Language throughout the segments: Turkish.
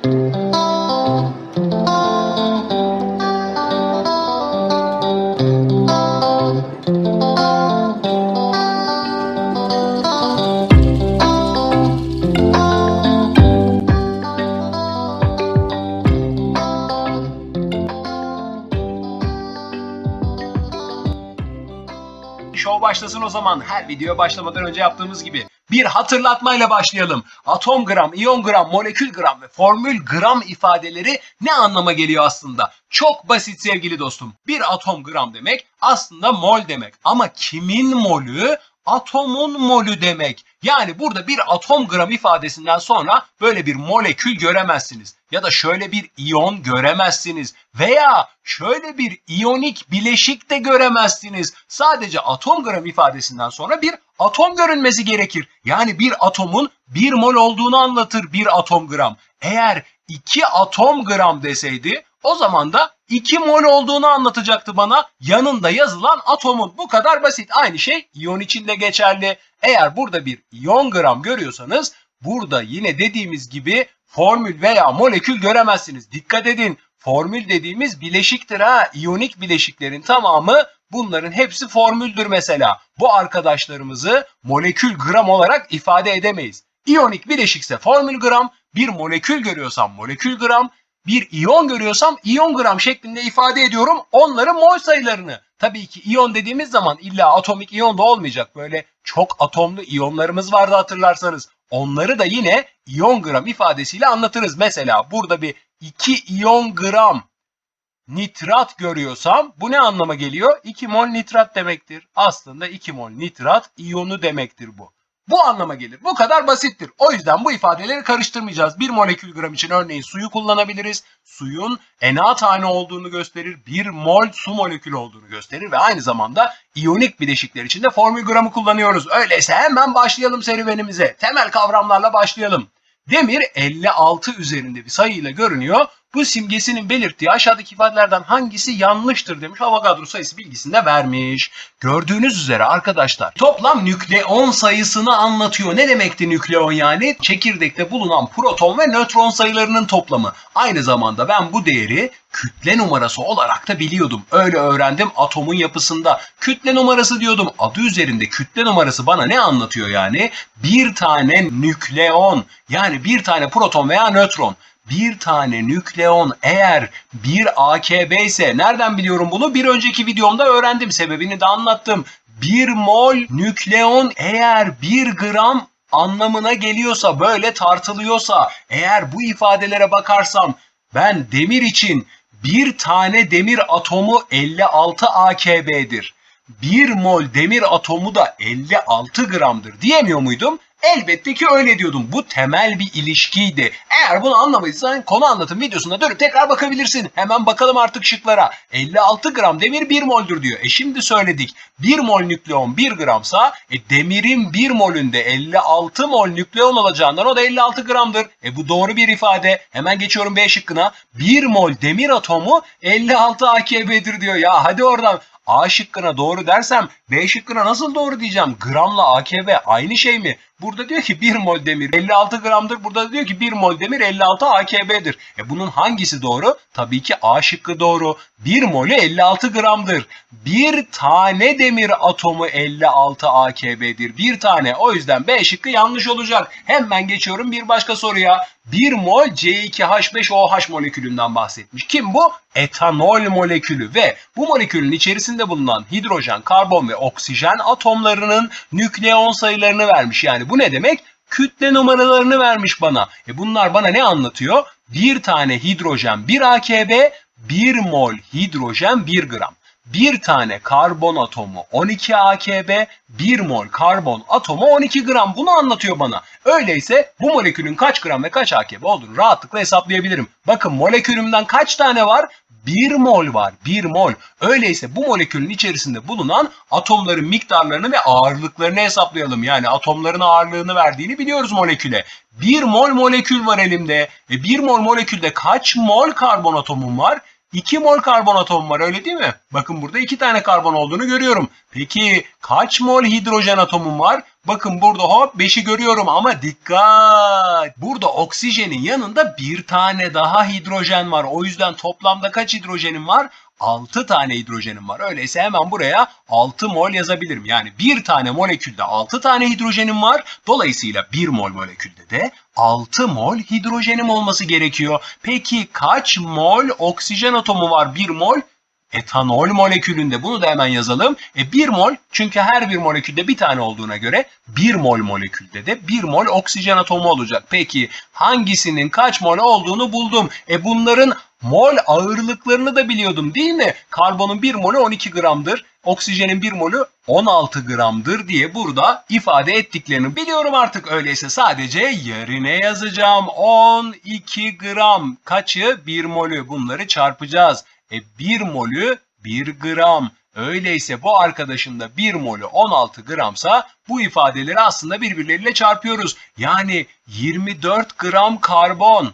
Show başlasın o zaman. Her videoya başlamadan önce yaptığımız gibi. Bir hatırlatmayla başlayalım. Atom gram, iyon gram, molekül gram ve formül gram ifadeleri ne anlama geliyor aslında? Çok basit sevgili dostum. Bir atom gram demek aslında mol demek. Ama kimin molü? Atomun molü demek. Yani burada bir atom gram ifadesinden sonra böyle bir molekül göremezsiniz. Ya da şöyle bir iyon göremezsiniz. Veya şöyle bir iyonik bileşik de göremezsiniz. Sadece atom gram ifadesinden sonra bir atom görünmesi gerekir. Yani bir atomun bir mol olduğunu anlatır bir atom gram. Eğer 2 atom gram deseydi o zaman da 2 mol olduğunu anlatacaktı bana yanında yazılan atomun. Bu kadar basit. Aynı şey iyon için de geçerli. Eğer burada bir iyon gram görüyorsanız burada yine dediğimiz gibi formül veya molekül göremezsiniz. Dikkat edin. Formül dediğimiz bileşiktir ha. İyonik bileşiklerin tamamı bunların hepsi formüldür mesela. Bu arkadaşlarımızı molekül gram olarak ifade edemeyiz. İyonik bileşikse formül gram, bir molekül görüyorsam molekül gram, bir iyon görüyorsam iyon gram şeklinde ifade ediyorum onların mol sayılarını. Tabii ki iyon dediğimiz zaman illa atomik iyon da olmayacak. Böyle çok atomlu iyonlarımız vardı hatırlarsanız. Onları da yine iyon gram ifadesiyle anlatırız. Mesela burada bir 2 iyon gram nitrat görüyorsam bu ne anlama geliyor? 2 mol nitrat demektir. Aslında 2 mol nitrat iyonu demektir bu. Bu anlama gelir. Bu kadar basittir. O yüzden bu ifadeleri karıştırmayacağız. 1 molekül gram için örneğin suyu kullanabiliriz. Suyun Na tane olduğunu gösterir. 1 mol su molekülü olduğunu gösterir ve aynı zamanda iyonik bileşikler için de formül gramı kullanıyoruz. Öyleyse hemen başlayalım serüvenimize. Temel kavramlarla başlayalım. Demir 56 üzerinde bir sayıyla görünüyor. Bu simgesinin belirttiği aşağıdaki ifadelerden hangisi yanlıştır demiş. Avogadro sayısı bilgisinde vermiş. Gördüğünüz üzere arkadaşlar toplam nükleon sayısını anlatıyor. Ne demekti nükleon yani? Çekirdekte bulunan proton ve nötron sayılarının toplamı. Aynı zamanda ben bu değeri kütle numarası olarak da biliyordum. Öyle öğrendim atomun yapısında. Kütle numarası diyordum. Adı üzerinde kütle numarası bana ne anlatıyor yani? Bir tane nükleon yani bir tane proton veya nötron bir tane nükleon eğer bir AKB ise nereden biliyorum bunu? Bir önceki videomda öğrendim. Sebebini de anlattım. 1 mol nükleon eğer 1 gram anlamına geliyorsa, böyle tartılıyorsa, eğer bu ifadelere bakarsam ben demir için bir tane demir atomu 56 AKB'dir. 1 mol demir atomu da 56 gramdır diyemiyor muydum? Elbette ki öyle diyordum. Bu temel bir ilişkiydi. Eğer bunu anlamadıysan konu anlatım videosuna dönüp tekrar bakabilirsin. Hemen bakalım artık şıklara. 56 gram demir 1 moldür diyor. E şimdi söyledik. 1 mol nükleon 1 gramsa e demirin 1 molünde 56 mol nükleon olacağından o da 56 gramdır. E bu doğru bir ifade. Hemen geçiyorum B şıkkına. 1 mol demir atomu 56 AKB'dir diyor. Ya hadi oradan. A şıkkına doğru dersem B şıkkına nasıl doğru diyeceğim? Gramla AKB aynı şey mi? Burada diyor ki 1 mol demir 56 gramdır. Burada da diyor ki 1 mol demir 56 AKB'dir. E bunun hangisi doğru? Tabii ki A şıkkı doğru. 1 molü 56 gramdır. Bir tane demir atomu 56 AKB'dir. Bir tane. O yüzden B şıkkı yanlış olacak. Hemen geçiyorum bir başka soruya. 1 mol C2H5OH molekülünden bahsetmiş. Kim bu? Etanol molekülü ve bu molekülün içerisinde bulunan hidrojen, karbon ve oksijen atomlarının nükleon sayılarını vermiş. Yani bu ne demek? Kütle numaralarını vermiş bana. E bunlar bana ne anlatıyor? Bir tane hidrojen 1 AKB, 1 mol hidrojen 1 gram. Bir tane karbon atomu 12 AKB, 1 mol karbon atomu 12 gram. Bunu anlatıyor bana. Öyleyse bu molekülün kaç gram ve kaç AKB olduğunu rahatlıkla hesaplayabilirim. Bakın molekülümden kaç tane var? 1 mol var. 1 mol. Öyleyse bu molekülün içerisinde bulunan atomların miktarlarını ve ağırlıklarını hesaplayalım. Yani atomların ağırlığını verdiğini biliyoruz moleküle. 1 mol molekül var elimde. E 1 mol molekülde kaç mol karbon atomum var? 2 mol karbon atomu var öyle değil mi? Bakın burada 2 tane karbon olduğunu görüyorum. Peki kaç mol hidrojen atomum var? Bakın burada hop 5'i görüyorum ama dikkat. Burada oksijenin yanında bir tane daha hidrojen var. O yüzden toplamda kaç hidrojenim var? 6 tane hidrojenim var. Öyleyse hemen buraya 6 mol yazabilirim. Yani bir tane molekülde 6 tane hidrojenim var. Dolayısıyla 1 mol molekülde de 6 mol hidrojenim olması gerekiyor. Peki kaç mol oksijen atomu var 1 mol? Etanol molekülünde bunu da hemen yazalım. E 1 mol çünkü her bir molekülde bir tane olduğuna göre 1 mol molekülde de 1 mol oksijen atomu olacak. Peki hangisinin kaç mol olduğunu buldum. E bunların mol ağırlıklarını da biliyordum değil mi? Karbonun 1 molü 12 gramdır. Oksijenin 1 molü 16 gramdır diye burada ifade ettiklerini biliyorum artık. Öyleyse sadece yerine yazacağım. 12 gram kaçı? 1 molü bunları çarpacağız. E 1 molü 1 gram. Öyleyse bu arkadaşın da 1 molü 16 gramsa bu ifadeleri aslında birbirleriyle çarpıyoruz. Yani 24 gram karbon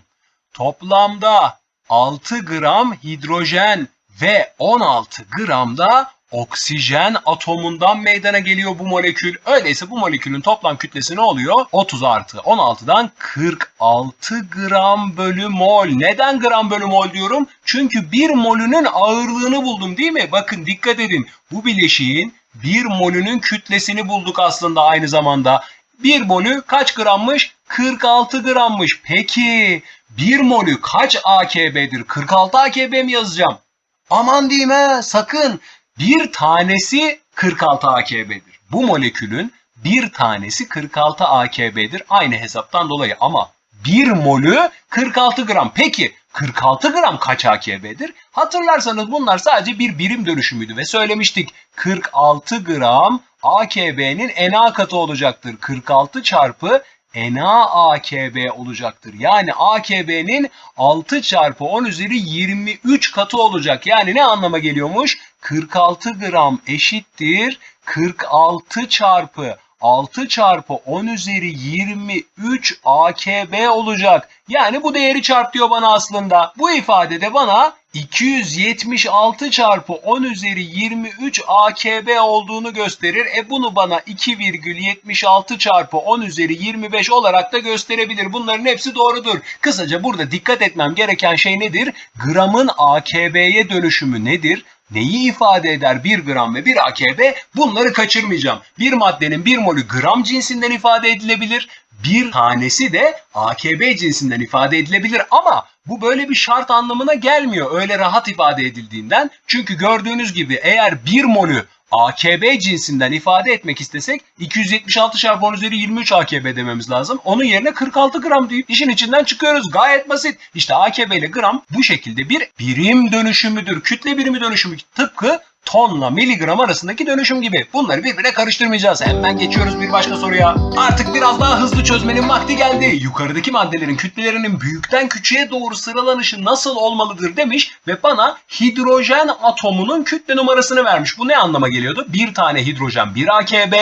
toplamda 6 gram hidrojen ve 16 gram da oksijen atomundan meydana geliyor bu molekül. Öyleyse bu molekülün toplam kütlesi ne oluyor? 30 artı 16'dan 46 gram bölü mol. Neden gram bölü mol diyorum? Çünkü bir molünün ağırlığını buldum değil mi? Bakın dikkat edin. Bu bileşiğin bir molünün kütlesini bulduk aslında aynı zamanda. Bir molü kaç grammış? 46 grammış. Peki bir molü kaç AKB'dir? 46 AKB mi yazacağım? Aman diyeyim he sakın. Bir tanesi 46 AKB'dir. Bu molekülün bir tanesi 46 AKB'dir aynı hesaptan dolayı ama bir molü 46 gram. Peki 46 gram kaç AKB'dir? Hatırlarsanız bunlar sadece bir birim dönüşümüydü ve söylemiştik. 46 gram AKB'nin Na katı olacaktır. 46 çarpı NaAKB olacaktır. Yani AKB'nin 6 çarpı 10 üzeri 23 katı olacak. Yani ne anlama geliyormuş? 46 gram eşittir 46 çarpı 6 çarpı 10 üzeri 23 AKB olacak. Yani bu değeri çarp diyor bana aslında. Bu ifadede bana 276 çarpı 10 üzeri 23 AKB olduğunu gösterir. E bunu bana 2,76 çarpı 10 üzeri 25 olarak da gösterebilir. Bunların hepsi doğrudur. Kısaca burada dikkat etmem gereken şey nedir? Gramın AKB'ye dönüşümü nedir? Neyi ifade eder 1 gram ve 1 AKB? Bunları kaçırmayacağım. Bir maddenin 1 molü gram cinsinden ifade edilebilir. Bir tanesi de AKB cinsinden ifade edilebilir ama bu böyle bir şart anlamına gelmiyor öyle rahat ifade edildiğinden. Çünkü gördüğünüz gibi eğer 1 molü AKB cinsinden ifade etmek istesek 276 çarpı 10 üzeri 23 AKB dememiz lazım. Onun yerine 46 gram deyip işin içinden çıkıyoruz. Gayet basit. İşte AKB ile gram bu şekilde bir birim dönüşümüdür. Kütle birimi dönüşümü tıpkı tonla miligram arasındaki dönüşüm gibi. Bunları birbirine karıştırmayacağız. Hemen geçiyoruz bir başka soruya. Artık biraz daha hızlı çözmenin vakti geldi. Yukarıdaki maddelerin kütlelerinin büyükten küçüğe doğru sıralanışı nasıl olmalıdır demiş ve bana hidrojen atomunun kütle numarasını vermiş. Bu ne anlama geliyordu? Bir tane hidrojen 1 AKB,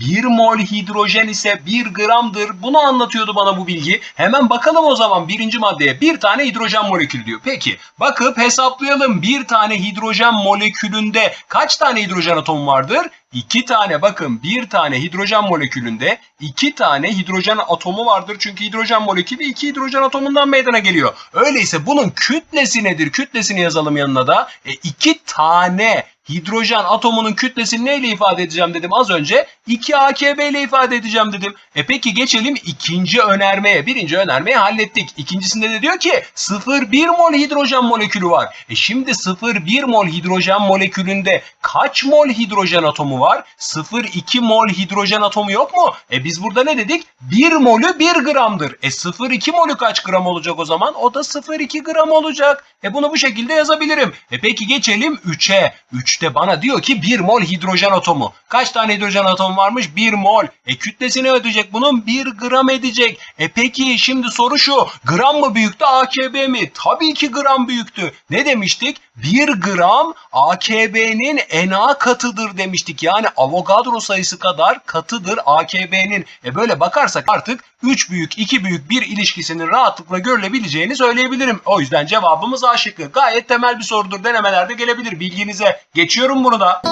1 mol hidrojen ise 1 gramdır. Bunu anlatıyordu bana bu bilgi. Hemen bakalım o zaman birinci maddeye. Bir tane hidrojen molekülü diyor. Peki bakıp hesaplayalım. Bir tane hidrojen molekülünde kaç tane hidrojen atomu vardır? 2 tane bakın bir tane hidrojen molekülünde 2 tane hidrojen atomu vardır. Çünkü hidrojen molekülü 2 hidrojen atomundan meydana geliyor. Öyleyse bunun kütlesi nedir? Kütlesini yazalım yanına da. 2 e, tane hidrojen atomunun kütlesini neyle ifade edeceğim dedim az önce. 2 AKB ile ifade edeceğim dedim. E peki geçelim ikinci önermeye. Birinci önermeyi hallettik. İkincisinde de diyor ki 0,1 mol hidrojen molekülü var. E şimdi 0,1 mol hidrojen molekülünde kaç mol hidrojen atomu var? 0,2 mol hidrojen atomu yok mu? E biz burada ne dedik? 1 molü 1 gramdır. E 0,2 molü kaç gram olacak o zaman? O da 0,2 gram olacak. E bunu bu şekilde yazabilirim. E peki geçelim 3'e. 3 İşte bana diyor ki 1 mol hidrojen atomu. Kaç tane hidrojen atomu varmış? 1 mol. E kütlesini ödeyecek bunun 1 gram edecek. E peki şimdi soru şu. Gram mı büyüktü AKB mi? Tabii ki gram büyüktü. Ne demiştik? 1 gram AKB'nin Na katıdır demiştik. Yani Avogadro sayısı kadar katıdır AKB'nin. E böyle bakarsak artık 3 büyük 2 büyük bir ilişkisinin rahatlıkla görülebileceğini söyleyebilirim. O yüzden cevabımız A şıkkı. Gayet temel bir sorudur. Denemelerde gelebilir bilginize. Geçiyorum bunu da.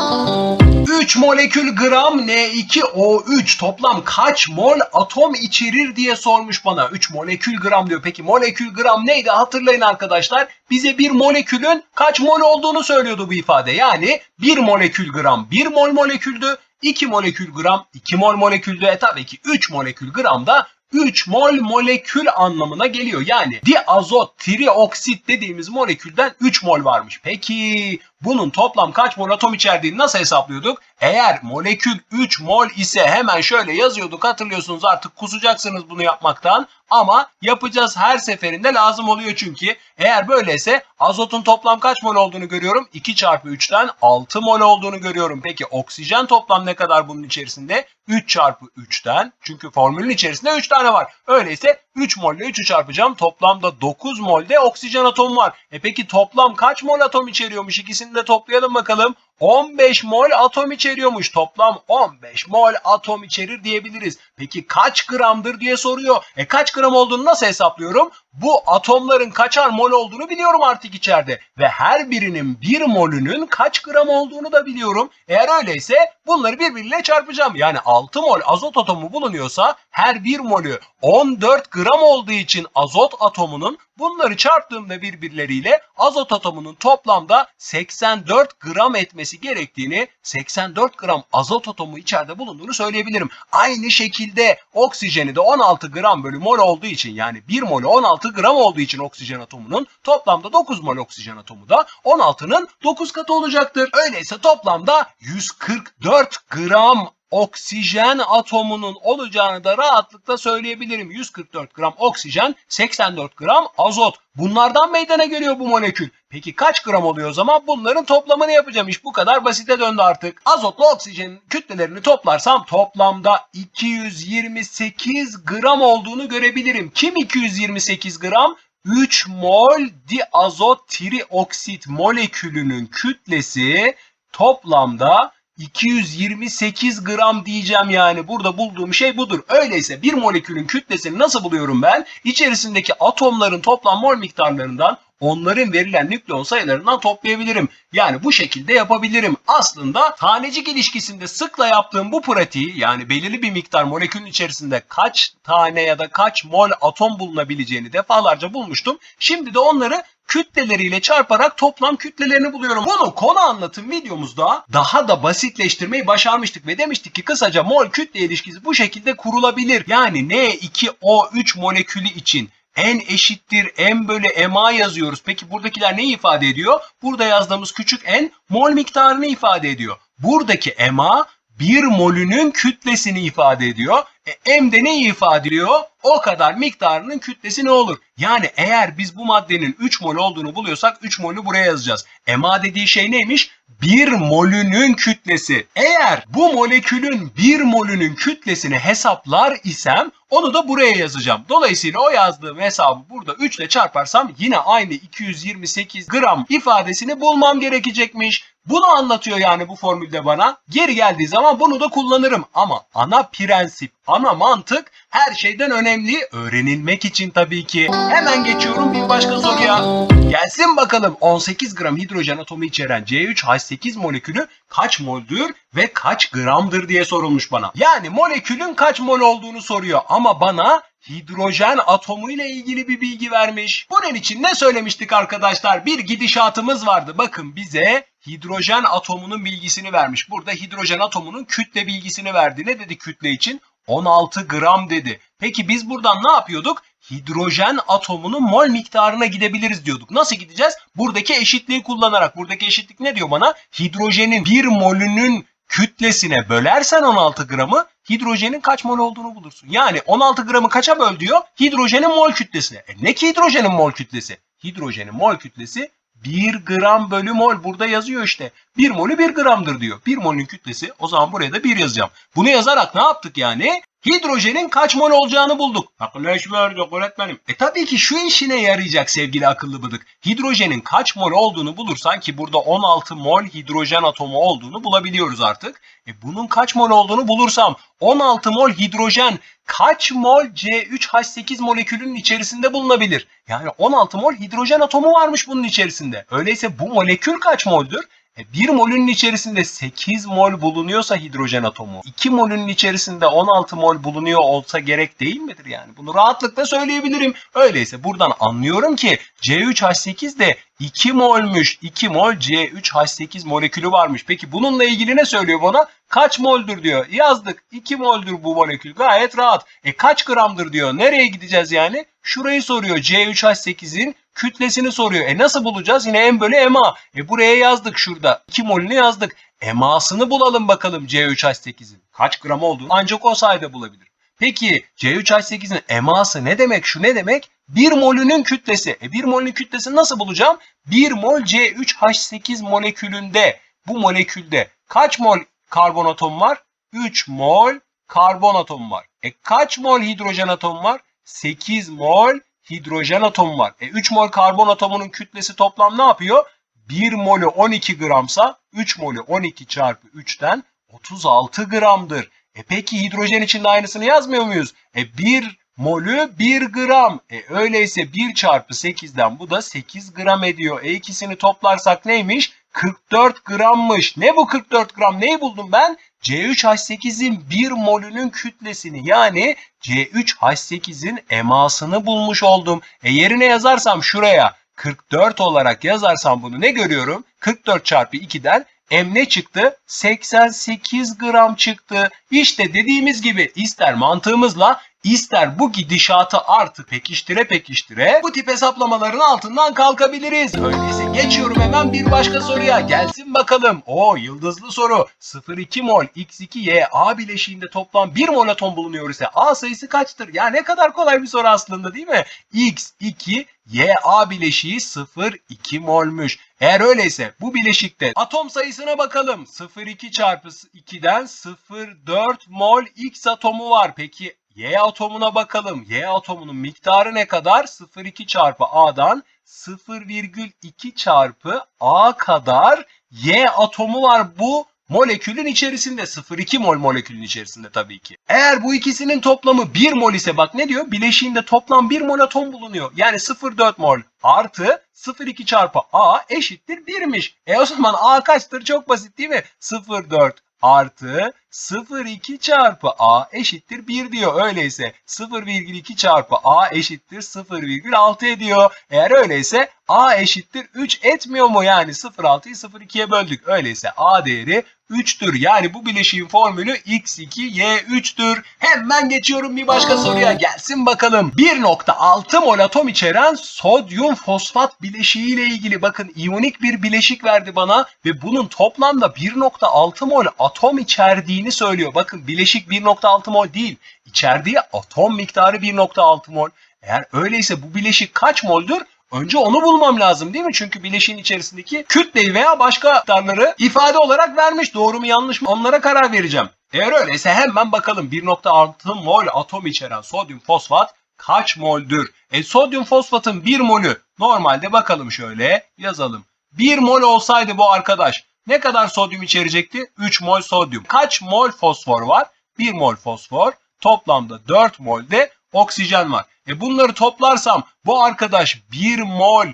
3 molekül gram N2O3 toplam kaç mol atom içerir diye sormuş bana. 3 molekül gram diyor. Peki molekül gram neydi hatırlayın arkadaşlar. Bize bir molekülün kaç mol olduğunu söylüyordu bu ifade. Yani 1 molekül gram 1 mol moleküldü. 2 molekül gram 2 mol moleküldü. E tabii ki 3 molekül gram da 3 mol molekül anlamına geliyor. Yani diazot trioksit dediğimiz molekülden 3 mol varmış. Peki bunun toplam kaç mol atom içerdiğini nasıl hesaplıyorduk? Eğer molekül 3 mol ise hemen şöyle yazıyorduk hatırlıyorsunuz artık kusacaksınız bunu yapmaktan. Ama yapacağız her seferinde lazım oluyor çünkü. Eğer böyleyse azotun toplam kaç mol olduğunu görüyorum. 2 çarpı 3'ten 6 mol olduğunu görüyorum. Peki oksijen toplam ne kadar bunun içerisinde? 3 çarpı 3'ten. Çünkü formülün içerisinde 3 tane var. Öyleyse 3 mol ile 3'ü çarpacağım. Toplamda 9 molde oksijen atomu var. E peki toplam kaç mol atom içeriyormuş? İkisini de toplayalım bakalım. 15 mol atom içeriyormuş. Toplam 15 mol atom içerir diyebiliriz. Peki kaç gramdır diye soruyor. E kaç gram olduğunu nasıl hesaplıyorum? Bu atomların kaçar mol olduğunu biliyorum artık içeride. Ve her birinin 1 molünün kaç gram olduğunu da biliyorum. Eğer öyleyse bunları birbiriyle çarpacağım. Yani 6 mol azot atomu bulunuyorsa her 1 molü 14 gram olduğu için azot atomunun bunları çarptığımda birbirleriyle azot atomunun toplamda 84 gram etmesi gerektiğini 84 gram azot atomu içeride bulunduğunu söyleyebilirim. Aynı şekilde oksijeni de 16 gram bölü mol olduğu için yani 1 molü 16 gram olduğu için oksijen atomunun toplamda 9 mol oksijen atomu da 16'nın 9 katı olacaktır. Öyleyse toplamda 144 gram oksijen atomunun olacağını da rahatlıkla söyleyebilirim. 144 gram oksijen, 84 gram azot. Bunlardan meydana geliyor bu molekül. Peki kaç gram oluyor o zaman? Bunların toplamını yapacağım. İş bu kadar basite döndü artık. Azotla oksijenin kütlelerini toplarsam toplamda 228 gram olduğunu görebilirim. Kim 228 gram? 3 mol diazot trioksit molekülünün kütlesi toplamda 228 gram diyeceğim yani. Burada bulduğum şey budur. Öyleyse bir molekülün kütlesini nasıl buluyorum ben? İçerisindeki atomların toplam mol miktarlarından onların verilen nükleon sayılarından toplayabilirim. Yani bu şekilde yapabilirim. Aslında tanecik ilişkisinde sıkla yaptığım bu pratiği yani belirli bir miktar molekülün içerisinde kaç tane ya da kaç mol atom bulunabileceğini defalarca bulmuştum. Şimdi de onları kütleleriyle çarparak toplam kütlelerini buluyorum. Bunu konu anlatım videomuzda daha da basitleştirmeyi başarmıştık ve demiştik ki kısaca mol kütle ilişkisi bu şekilde kurulabilir. Yani N2O3 molekülü için n eşittir m bölü ma yazıyoruz. Peki buradakiler neyi ifade ediyor? Burada yazdığımız küçük n mol miktarını ifade ediyor. Buradaki ma 1 molünün kütlesini ifade ediyor. E, m de neyi ifade ediyor? O kadar miktarının kütlesi ne olur? Yani eğer biz bu maddenin 3 mol olduğunu buluyorsak 3 molü buraya yazacağız. Ma dediği şey neymiş? 1 molünün kütlesi. Eğer bu molekülün 1 molünün kütlesini hesaplar isem onu da buraya yazacağım. Dolayısıyla o yazdığım hesabı burada 3 ile çarparsam yine aynı 228 gram ifadesini bulmam gerekecekmiş. Bunu anlatıyor yani bu formülde bana. Geri geldiği zaman bunu da kullanırım. Ama ana prensip, ana mantık her şeyden önemli. Öğrenilmek için tabii ki. Hemen geçiyorum bir başka soruya. Gelsin bakalım 18 gram hidrojen atomu içeren C3H8 molekülü kaç moldür ve kaç gramdır diye sorulmuş bana. Yani molekülün kaç mol olduğunu soruyor ama bana hidrojen atomu ile ilgili bir bilgi vermiş. Bunun için ne söylemiştik arkadaşlar? Bir gidişatımız vardı. Bakın bize hidrojen atomunun bilgisini vermiş. Burada hidrojen atomunun kütle bilgisini verdi. Ne dedi kütle için? 16 gram dedi. Peki biz buradan ne yapıyorduk? Hidrojen atomunun mol miktarına gidebiliriz diyorduk. Nasıl gideceğiz? Buradaki eşitliği kullanarak. Buradaki eşitlik ne diyor bana? Hidrojenin 1 molünün kütlesine bölersen 16 gramı hidrojenin kaç mol olduğunu bulursun. Yani 16 gramı kaça böl diyor? Hidrojenin mol kütlesine. E ne ki hidrojenin mol kütlesi? Hidrojenin mol kütlesi 1 gram bölü mol burada yazıyor işte. 1 molü 1 gramdır diyor. 1 molün kütlesi o zaman buraya da 1 yazacağım. Bunu yazarak ne yaptık yani? Hidrojenin kaç mol olacağını bulduk. Akıllı verdik öğretmenim. E tabii ki şu işine yarayacak sevgili akıllı bıdık. Hidrojenin kaç mol olduğunu bulursan ki burada 16 mol hidrojen atomu olduğunu bulabiliyoruz artık. E bunun kaç mol olduğunu bulursam 16 mol hidrojen kaç mol C3H8 molekülünün içerisinde bulunabilir? Yani 16 mol hidrojen atomu varmış bunun içerisinde. Öyleyse bu molekül kaç moldür? E 1 molünün içerisinde 8 mol bulunuyorsa hidrojen atomu, 2 molünün içerisinde 16 mol bulunuyor olsa gerek değil midir yani? Bunu rahatlıkla söyleyebilirim. Öyleyse buradan anlıyorum ki C3H8 de 2 molmüş. 2 mol C3H8 molekülü varmış. Peki bununla ilgili ne söylüyor bana? Kaç moldür diyor. Yazdık. 2 moldür bu molekül. Gayet rahat. E kaç gramdır diyor. Nereye gideceğiz yani? Şurayı soruyor. C3H8'in kütlesini soruyor. E nasıl bulacağız? Yine M bölü MA. E buraya yazdık şurada. 2 molünü yazdık. MA'sını bulalım bakalım C3H8'in. Kaç gram olduğunu ancak o sayede bulabilir. Peki C3H8'in MA'sı ne demek? Şu ne demek? 1 molünün kütlesi. E 1 molünün kütlesini nasıl bulacağım? 1 mol C3H8 molekülünde bu molekülde kaç mol karbon atomu var? 3 mol karbon atomu var. E kaç mol hidrojen atomu var? 8 mol hidrojen atomu var. E 3 mol karbon atomunun kütlesi toplam ne yapıyor? 1 molü 12 gramsa 3 molü 12 çarpı 3'ten 36 gramdır. E peki hidrojen için de aynısını yazmıyor muyuz? E 1 molü 1 gram. E öyleyse 1 çarpı 8'den bu da 8 gram ediyor. E ikisini toplarsak neymiş? 44 grammış. Ne bu 44 gram? Neyi buldum ben? C3H8'in 1 molünün kütlesini yani C3H8'in emasını bulmuş oldum. E yerine yazarsam şuraya 44 olarak yazarsam bunu ne görüyorum? 44 çarpı 2'den M ne çıktı? 88 gram çıktı. İşte dediğimiz gibi ister mantığımızla ister bu gidişatı artık pekiştire pekiştire bu tip hesaplamaların altından kalkabiliriz. Öyleyse geçiyorum hemen bir başka soruya. Gelsin bakalım. O yıldızlı soru. 0,2 mol X2Y A bileşiğinde toplam 1 mol atom bulunuyor ise A sayısı kaçtır? Ya ne kadar kolay bir soru aslında değil mi? X2 Y A bileşiği 0,2 molmuş. Eğer öyleyse bu bileşikte atom sayısına bakalım. 0,2 çarpı 2'den 0,4 mol X atomu var. Peki Y atomuna bakalım. Y atomunun miktarı ne kadar? 0,2 çarpı A'dan 0,2 çarpı A kadar Y atomu var bu molekülün içerisinde 0,2 mol molekülün içerisinde tabii ki. Eğer bu ikisinin toplamı 1 mol ise bak ne diyor? Bileşiğinde toplam 1 mol atom bulunuyor. Yani 0,4 mol artı 0,2 çarpı A eşittir 1'miş. E o zaman A kaçtır? Çok basit değil mi? 0,4 artı 0,2 çarpı A eşittir 1 diyor. Öyleyse 0,2 çarpı A eşittir 0,6 ediyor. Eğer öyleyse A eşittir 3 etmiyor mu? Yani 0,6'yı 0,2'ye böldük. Öyleyse A değeri 3'tür. Yani bu bileşiğin formülü X2Y3'tür. Hemen geçiyorum bir başka soruya. Gelsin bakalım. 1.6 mol atom içeren sodyum fosfat bileşiği ile ilgili bakın iyonik bir bileşik verdi bana ve bunun toplamda 1.6 mol atom içerdiğini söylüyor. Bakın bileşik 1.6 mol değil. İçerdiği atom miktarı 1.6 mol. Eğer öyleyse bu bileşik kaç moldür? Önce onu bulmam lazım değil mi? Çünkü bileşiğin içerisindeki kütleyi veya başka miktarları ifade olarak vermiş. Doğru mu yanlış mı? Onlara karar vereceğim. Eğer öyleyse hemen bakalım 1.6 mol atom içeren sodyum fosfat kaç moldür? E sodyum fosfatın 1 molü normalde bakalım şöyle yazalım. 1 mol olsaydı bu arkadaş ne kadar sodyum içerecekti? 3 mol sodyum. Kaç mol fosfor var? 1 mol fosfor. Toplamda 4 mol de oksijen var. E bunları toplarsam bu arkadaş 1 mol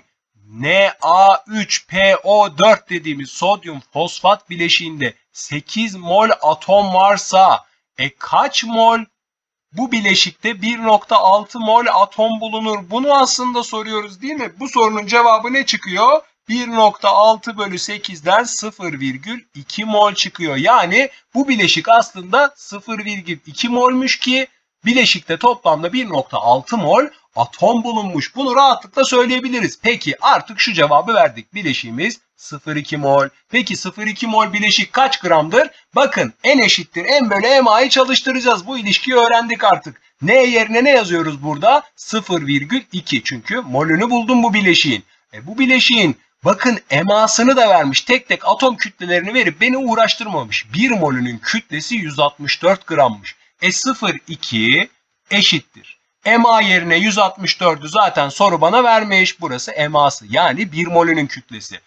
Na3PO4 dediğimiz sodyum fosfat bileşiğinde 8 mol atom varsa e kaç mol bu bileşikte 1.6 mol atom bulunur? Bunu aslında soruyoruz değil mi? Bu sorunun cevabı ne çıkıyor? 1.6 bölü 8'den 0,2 mol çıkıyor. Yani bu bileşik aslında 0,2 molmuş ki bileşikte toplamda 1.6 mol atom bulunmuş. Bunu rahatlıkla söyleyebiliriz. Peki artık şu cevabı verdik. Bileşiğimiz 0,2 mol. Peki 0,2 mol bileşik kaç gramdır? Bakın n eşittir n bölü MA'yı çalıştıracağız. Bu ilişkiyi öğrendik artık. N yerine ne yazıyoruz burada? 0,2 çünkü molünü buldum bu bileşiğin. E bu bileşiğin Bakın emasını da vermiş. Tek tek atom kütlelerini verip beni uğraştırmamış. 1 molünün kütlesi 164 grammış. E 0,2 eşittir. EMA yerine 164'ü zaten soru bana vermiş. Burası eması yani 1 molünün kütlesi.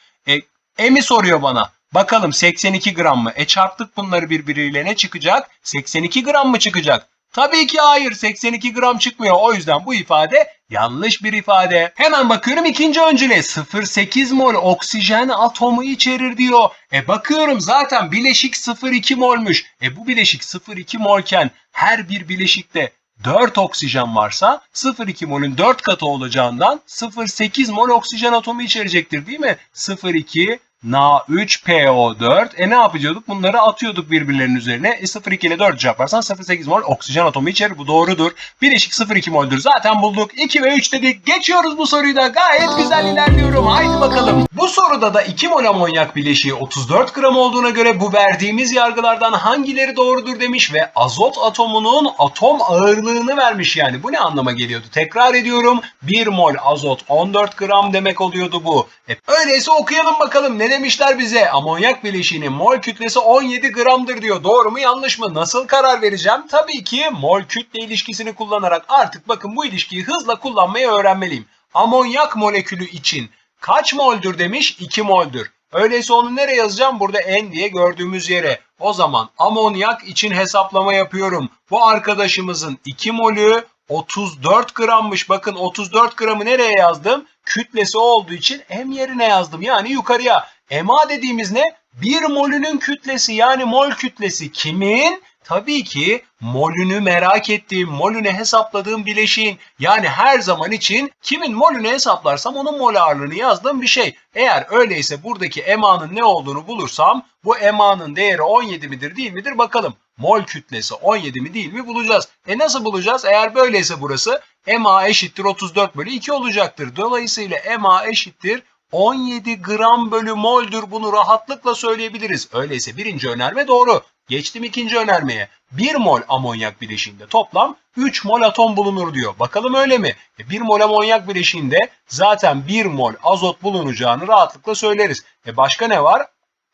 E, M'i soruyor bana. Bakalım 82 gram mı? E çarptık bunları birbiriyle ne çıkacak? 82 gram mı çıkacak? Tabii ki hayır 82 gram çıkmıyor. O yüzden bu ifade yanlış bir ifade. Hemen bakıyorum ikinci öncüle 0,8 mol oksijen atomu içerir diyor. E bakıyorum zaten bileşik 0,2 molmuş. E bu bileşik 0,2 molken her bir bileşikte 4 oksijen varsa 0,2 molün 4 katı olacağından 0,8 mol oksijen atomu içerecektir değil mi? 0,2 Na3PO4. E ne yapıyorduk? Bunları atıyorduk birbirlerinin üzerine. E 0,2 ile 4 yaparsan 0,8 mol oksijen atomu içerir. Bu doğrudur. Bileşik 0,2 moldür. Zaten bulduk. 2 ve 3 dedik. Geçiyoruz bu soruyu da. Gayet güzel ilerliyorum. Haydi bakalım. Bu soruda da 2 mol amonyak bileşiği 34 gram olduğuna göre bu verdiğimiz yargılardan hangileri doğrudur demiş ve azot atomunun atom ağırlığını vermiş yani. Bu ne anlama geliyordu? Tekrar ediyorum. 1 mol azot 14 gram demek oluyordu bu. E, öyleyse okuyalım bakalım ne demişler bize? Amonyak bileşiğinin mol kütlesi 17 gramdır diyor. Doğru mu yanlış mı? Nasıl karar vereceğim? Tabii ki mol kütle ilişkisini kullanarak artık bakın bu ilişkiyi hızla kullanmayı öğrenmeliyim. Amonyak molekülü için kaç moldür demiş? 2 moldür. Öyleyse onu nereye yazacağım? Burada N diye gördüğümüz yere. O zaman amonyak için hesaplama yapıyorum. Bu arkadaşımızın 2 molü 34 grammış. Bakın 34 gramı nereye yazdım? Kütlesi olduğu için M yerine yazdım. Yani yukarıya. MA dediğimiz ne? 1 molünün kütlesi yani mol kütlesi kimin? Tabii ki molünü merak ettiğim, molünü hesapladığım bileşiğin. Yani her zaman için kimin molünü hesaplarsam onun mol ağırlığını yazdığım bir şey. Eğer öyleyse buradaki EMA'nın ne olduğunu bulursam bu EMA'nın değeri 17 midir değil midir bakalım. Mol kütlesi 17 mi değil mi bulacağız. E nasıl bulacağız? Eğer böyleyse burası EMA eşittir 34 bölü 2 olacaktır. Dolayısıyla EMA eşittir 17 gram bölü moldür bunu rahatlıkla söyleyebiliriz. Öyleyse birinci önerme doğru. Geçtim ikinci önermeye. 1 mol amonyak bileşiğinde toplam 3 mol atom bulunur diyor. Bakalım öyle mi? E 1 mol amonyak bileşiğinde zaten 1 mol azot bulunacağını rahatlıkla söyleriz. E başka ne var?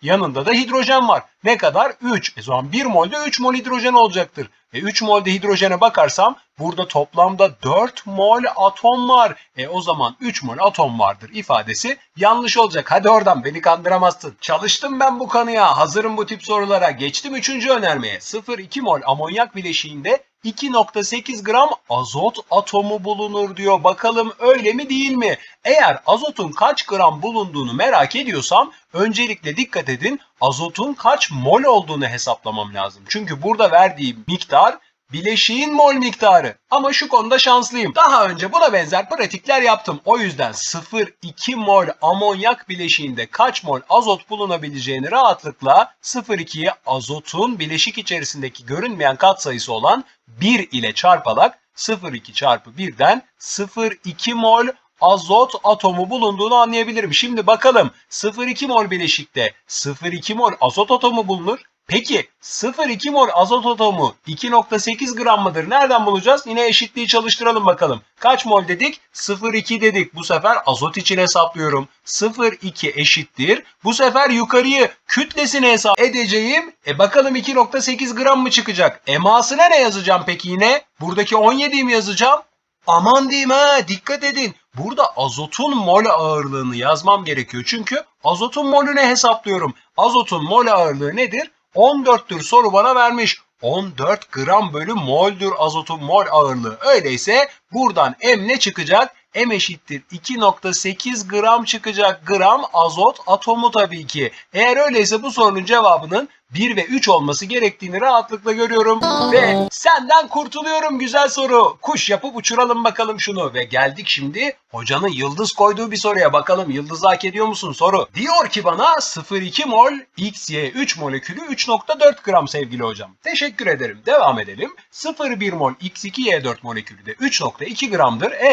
Yanında da hidrojen var. Ne kadar? 3. E zaman 1 molde 3 mol hidrojen olacaktır. E 3 molde hidrojene bakarsam burada toplamda 4 mol atom var. E o zaman 3 mol atom vardır ifadesi yanlış olacak. Hadi oradan beni kandıramazsın. Çalıştım ben bu kanıya. Hazırım bu tip sorulara. Geçtim 3. önermeye. 0,2 mol amonyak bileşiğinde 2.8 gram azot atomu bulunur diyor. Bakalım öyle mi değil mi? Eğer azotun kaç gram bulunduğunu merak ediyorsam öncelikle dikkat edin azotun kaç mol olduğunu hesaplamam lazım. Çünkü burada verdiği miktar bileşiğin mol miktarı. Ama şu konuda şanslıyım. Daha önce buna benzer pratikler yaptım. O yüzden 0,2 mol amonyak bileşiğinde kaç mol azot bulunabileceğini rahatlıkla 0,2'yi azotun bileşik içerisindeki görünmeyen katsayısı olan 1 ile çarparak 0,2 çarpı 1'den 0,2 mol azot atomu bulunduğunu anlayabilirim. Şimdi bakalım 0,2 mol bileşikte 0,2 mol azot atomu bulunur. Peki 0,2 mol azot atomu 2.8 gram mıdır? Nereden bulacağız? Yine eşitliği çalıştıralım bakalım. Kaç mol dedik? 0,2 dedik. Bu sefer azot için hesaplıyorum. 0,2 eşittir. Bu sefer yukarıyı kütlesini hesap edeceğim. E bakalım 2.8 gram mı çıkacak? Emasına ne yazacağım peki yine? Buradaki 17'yi mi yazacağım? Aman diyeyim ha dikkat edin. Burada azotun mol ağırlığını yazmam gerekiyor. Çünkü azotun molünü hesaplıyorum. Azotun mol ağırlığı nedir? 14'tür soru bana vermiş. 14 gram bölü moldür azotun mol ağırlığı. Öyleyse buradan M ne çıkacak? M eşittir 2.8 gram çıkacak. Gram azot atomu tabii ki. Eğer öyleyse bu sorunun cevabının 1 ve 3 olması gerektiğini rahatlıkla görüyorum. Ve senden kurtuluyorum güzel soru. Kuş yapıp uçuralım bakalım şunu. Ve geldik şimdi hocanın yıldız koyduğu bir soruya. Bakalım yıldız hak ediyor musun soru. Diyor ki bana 0,2 mol XY3 molekülü 3.4 gram sevgili hocam. Teşekkür ederim. Devam edelim. 0,1 mol X2Y4 molekülü de 3.2 gramdır. E,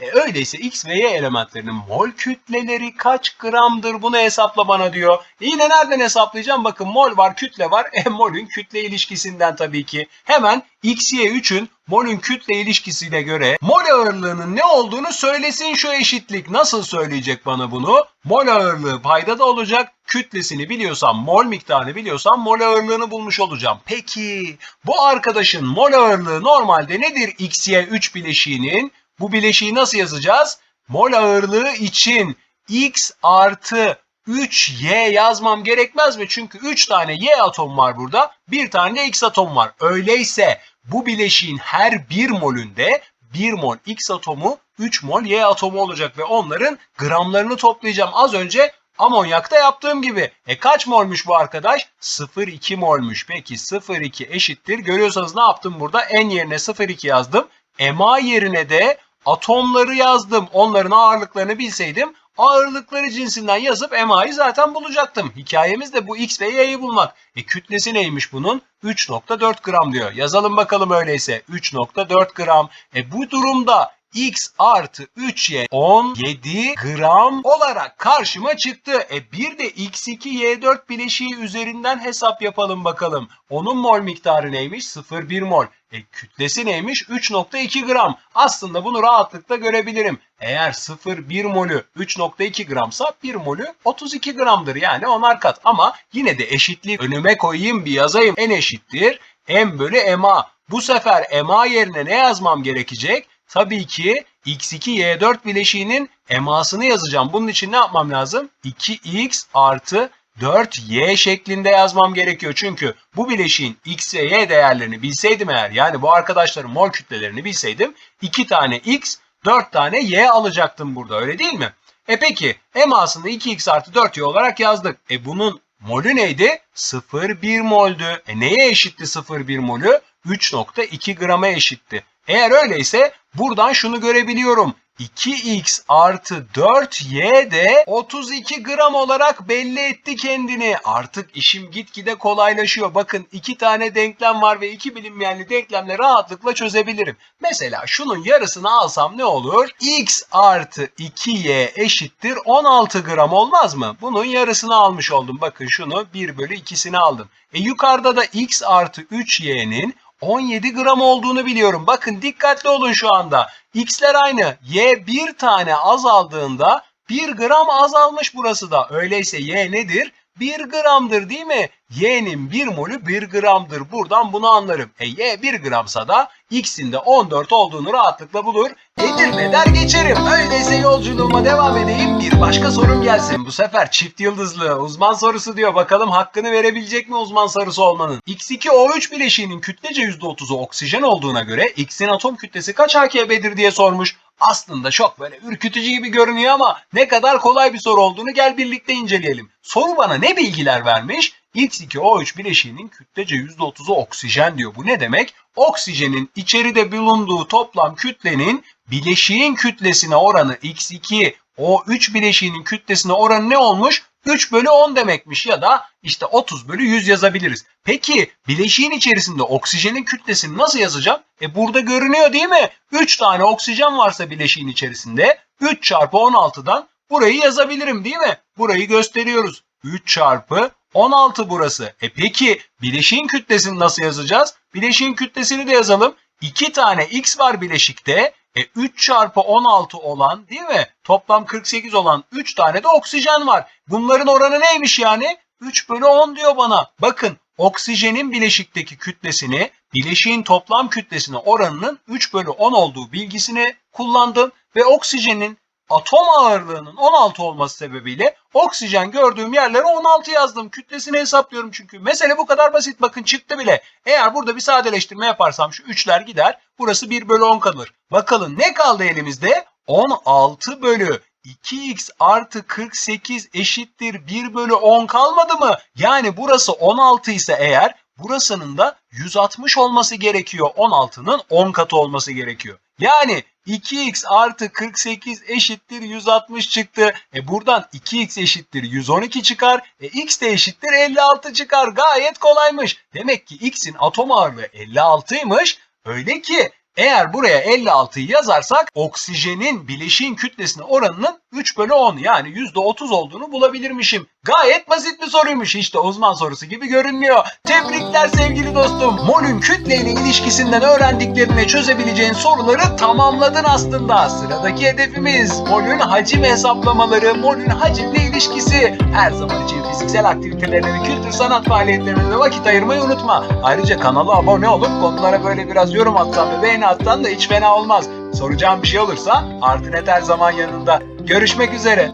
e öyleyse X ve Y elementlerinin mol kütleleri kaç gramdır bunu hesapla bana diyor. Yine nereden hesaplayacağım? Bakın mol var var, kütle var. E molün kütle ilişkisinden tabii ki. Hemen XY3'ün molün kütle ilişkisiyle göre mol ağırlığının ne olduğunu söylesin şu eşitlik. Nasıl söyleyecek bana bunu? Mol ağırlığı paydada olacak. Kütlesini biliyorsam, mol miktarını biliyorsam mol ağırlığını bulmuş olacağım. Peki bu arkadaşın mol ağırlığı normalde nedir XY3 bileşiğinin? Bu bileşiği nasıl yazacağız? Mol ağırlığı için X artı 3Y yazmam gerekmez mi? Çünkü 3 tane Y atom var burada. Bir tane de X atom var. Öyleyse bu bileşiğin her bir molünde 1 mol X atomu 3 mol Y atomu olacak ve onların gramlarını toplayacağım. Az önce amonyakta yaptığım gibi. E kaç molmuş bu arkadaş? 0,2 molmuş. Peki 0,2 eşittir. Görüyorsanız ne yaptım burada? N yerine 0,2 yazdım. MA yerine de atomları yazdım. Onların ağırlıklarını bilseydim ağırlıkları cinsinden yazıp MA'yı zaten bulacaktım. Hikayemiz de bu X ve Y'yi bulmak. E kütlesi neymiş bunun? 3.4 gram diyor. Yazalım bakalım öyleyse. 3.4 gram. E bu durumda X artı 3Y 17 gram olarak karşıma çıktı. E bir de X2Y4 bileşiği üzerinden hesap yapalım bakalım. Onun mol miktarı neymiş? 0,1 mol. E kütlesi neymiş? 3.2 gram. Aslında bunu rahatlıkla görebilirim. Eğer 0,1 molü 3.2 gramsa 1 molü 32 gramdır. Yani onar kat. Ama yine de eşitliği önüme koyayım bir yazayım. N eşittir. M bölü MA. Bu sefer MA yerine ne yazmam gerekecek? Tabii ki X2Y4 bileşiğinin emasını yazacağım. Bunun için ne yapmam lazım? 2X artı 4Y şeklinde yazmam gerekiyor. Çünkü bu bileşiğin X ve Y değerlerini bilseydim eğer yani bu arkadaşların mol kütlelerini bilseydim 2 tane X 4 tane Y alacaktım burada öyle değil mi? E peki emasını 2X artı 4Y olarak yazdık. E bunun molü neydi? 0,1 moldü. E neye eşitti 0,1 molü? 3.2 grama eşitti. Eğer öyleyse buradan şunu görebiliyorum. 2x artı 4y de 32 gram olarak belli etti kendini. Artık işim gitgide kolaylaşıyor. Bakın iki tane denklem var ve iki bilinmeyenli denklemle rahatlıkla çözebilirim. Mesela şunun yarısını alsam ne olur? x artı 2y eşittir 16 gram olmaz mı? Bunun yarısını almış oldum. Bakın şunu 1 bölü 2'sini aldım. E yukarıda da x artı 3y'nin 17 gram olduğunu biliyorum. Bakın dikkatli olun şu anda. X'ler aynı. Y bir tane azaldığında 1 gram azalmış burası da. Öyleyse Y nedir? 1 gramdır değil mi? Y'nin 1 molü 1 gramdır. Buradan bunu anlarım. E Y 1 gramsa da X'in de 14 olduğunu rahatlıkla bulur. Edirne der geçerim. Öyleyse yolculuğuma devam edeyim. Bir başka sorum gelsin. Bu sefer çift yıldızlı uzman sorusu diyor. Bakalım hakkını verebilecek mi uzman sorusu olmanın? X2O3 bileşiğinin kütlece %30'u oksijen olduğuna göre X'in atom kütlesi kaç AKB'dir diye sormuş. Aslında çok böyle ürkütücü gibi görünüyor ama ne kadar kolay bir soru olduğunu gel birlikte inceleyelim. Soru bana ne bilgiler vermiş? X2O3 bileşiğinin kütlece %30'u oksijen diyor. Bu ne demek? Oksijenin içeride bulunduğu toplam kütlenin bileşiğin kütlesine oranı X2 O3 bileşiğinin kütlesine oranı ne olmuş? 3 bölü 10 demekmiş ya da işte 30 bölü 100 yazabiliriz. Peki bileşiğin içerisinde oksijenin kütlesini nasıl yazacağım? E burada görünüyor değil mi? 3 tane oksijen varsa bileşiğin içerisinde 3 çarpı 16'dan burayı yazabilirim değil mi? Burayı gösteriyoruz. 3 çarpı 16 burası. E peki bileşiğin kütlesini nasıl yazacağız? Bileşiğin kütlesini de yazalım. 2 tane X var bileşikte. E 3 çarpı 16 olan değil mi? Toplam 48 olan 3 tane de oksijen var. Bunların oranı neymiş yani? 3 bölü 10 diyor bana. Bakın oksijenin bileşikteki kütlesini bileşiğin toplam kütlesine oranının 3 bölü 10 olduğu bilgisini kullandım. Ve oksijenin atom ağırlığının 16 olması sebebiyle oksijen gördüğüm yerlere 16 yazdım. Kütlesini hesaplıyorum çünkü. Mesele bu kadar basit. Bakın çıktı bile. Eğer burada bir sadeleştirme yaparsam şu 3'ler gider. Burası 1 bölü 10 kalır. Bakalım ne kaldı elimizde? 16 bölü 2x artı 48 eşittir 1 bölü 10 kalmadı mı? Yani burası 16 ise eğer burasının da 160 olması gerekiyor. 16'nın 10 katı olması gerekiyor. Yani 2x artı 48 eşittir 160 çıktı. E buradan 2x eşittir 112 çıkar. E x de eşittir 56 çıkar. Gayet kolaymış. Demek ki x'in atom ağırlığı 56'ymış. Öyle ki eğer buraya 56'yı yazarsak oksijenin bileşiğin kütlesine oranının 3 bölü 10 yani %30 olduğunu bulabilirmişim. Gayet basit bir soruymuş işte uzman sorusu gibi görünmüyor. Tebrikler sevgili dostum. Mol'ün kütle ile ilişkisinden öğrendiklerini çözebileceğin soruları tamamladın aslında. Sıradaki hedefimiz Mol'ün hacim hesaplamaları, Mol'ün hacimle ilişkisi. Her zaman için fiziksel aktivitelerine ve kültür sanat faaliyetlerine vakit ayırmayı unutma. Ayrıca kanala abone olup konulara böyle biraz yorum atsan ve beğeni atsan da hiç fena olmaz. Soracağım bir şey olursa Artinet her zaman yanında. Görüşmek üzere.